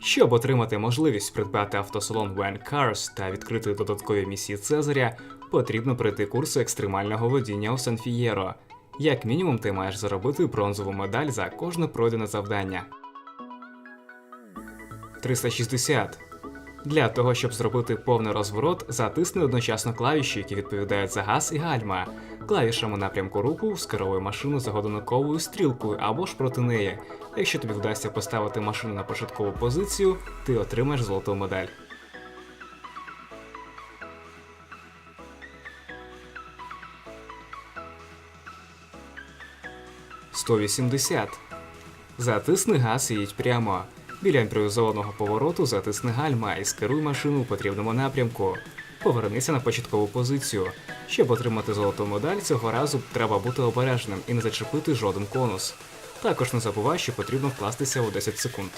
Щоб отримати можливість придбати автосалон When Cars та відкрити додаткові місії Цезаря, потрібно пройти курси екстремального водіння у Сан-Фієро. Як мінімум, ти маєш заробити бронзову медаль за кожне пройдене завдання. 360. Для того, щоб зробити повний розворот, затисни одночасно клавіші, які відповідають за газ і гальма. Клавішами напрямку руху скеровуй машину за годинниковою стрілкою або ж проти неї. Якщо тобі вдасться поставити машину на початкову позицію, ти отримаєш золоту медаль. «180». Затисни газ і їдь прямо. Біля імпровізованого повороту затисни гальма і скеруй машину у потрібному напрямку. Повернися на початкову позицію. Щоб отримати золоту медаль, цього разу треба бути обережним і не зачепити жоден конус. Також не забувай, що потрібно вкластися у 10 секунд.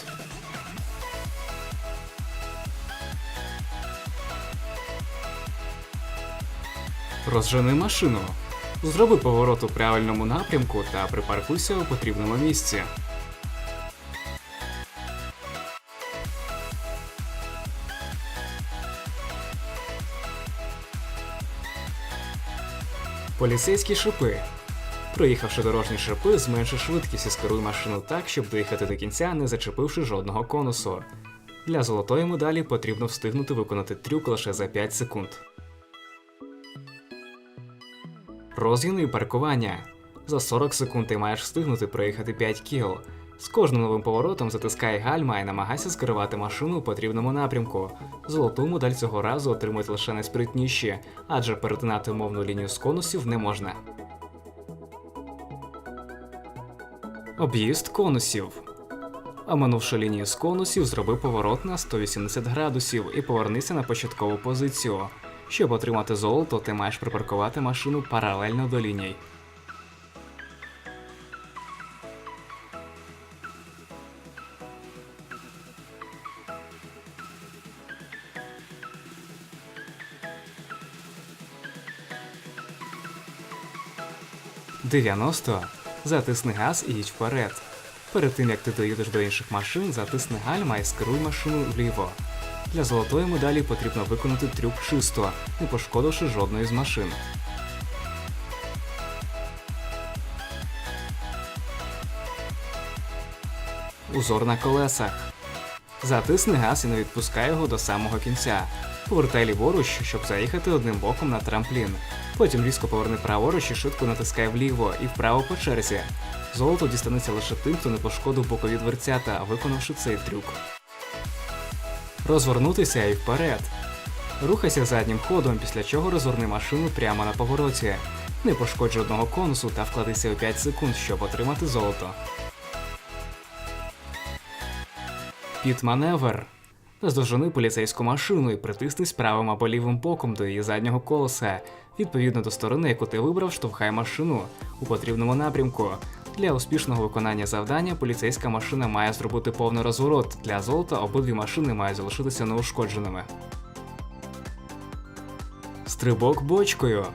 Розжени машину. Зроби поворот у правильному напрямку та припаркуйся у потрібному місці. Поліцейські шипи. Проїхавши дорожні шипи, зменши швидкість і скеруй машину так, щоб доїхати до кінця, не зачепивши жодного конусу. Для золотої медалі потрібно встигнути виконати трюк лише за 5 секунд. Розгін і паркування. За 40 секунд ти маєш встигнути проїхати 5 кіл. З кожним новим поворотом затискай гальма і намагайся скерувати машину у потрібному напрямку. Золоту медаль цього разу отримують лише найспритніші, адже перетинати умовну лінію з конусів не можна. Об'їзд конусів. Оминувши лінію з конусів, зроби поворот на 180 градусів і повернися на початкову позицію. Щоб отримати золото, ти маєш припаркувати машину паралельно до ліній. «90» затисни газ і їдь вперед. Перед тим як ти доїдеш до інших машин, затисни гальма і скеруй машину вліво. Для золотої медалі потрібно виконати трюк чисто, не пошкодивши жодної з машин. Узор на колесах. Затисни газ і не відпускай його до самого кінця. Повертай ліворуч, щоб заїхати одним боком на трамплін. Потім різко поверни праворуч і швидко натискай вліво і вправо по черзі. Золото дістанеться лише тим, хто не пошкодив бокові дверцята, виконавши цей трюк. Розвернутися і вперед. Рухайся заднім ходом, після чого розгорни машину прямо на повороті. Не пошкодь жодного конусу та вкладися у 5 секунд, щоб отримати золото. Піт-маневр. Наздожени поліцейську машину і притиснись правим або лівим боком до її заднього колеса. Відповідно до сторони, яку ти вибрав, штовхай машину у потрібному напрямку. Для успішного виконання завдання поліцейська машина має зробити повний розворот. Для золота обидві машини мають залишитися неушкодженими. Стрибок бочкою.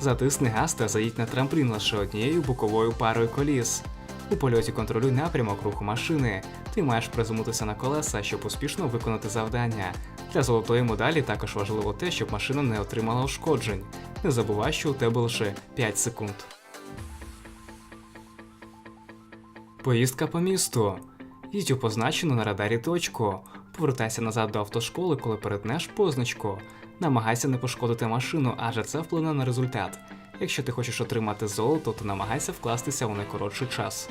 Затисни газ та заїдь на трамплін лише однією боковою парою коліс. У польоті контролюй напрямок руху машини. Ти маєш призумутися на колеса, щоб успішно виконати завдання. Для золотої медалі також важливо те, щоб машина не отримала ушкоджень. Не забувай, що у тебе лише 5 секунд. Поїздка по місту. Їдь у позначену на радарі точку. Повертайся назад до автошколи, коли перетнеш позначку. Намагайся не пошкодити машину, адже це вплине на результат. Якщо ти хочеш отримати золото, то намагайся вкластися у найкоротший час.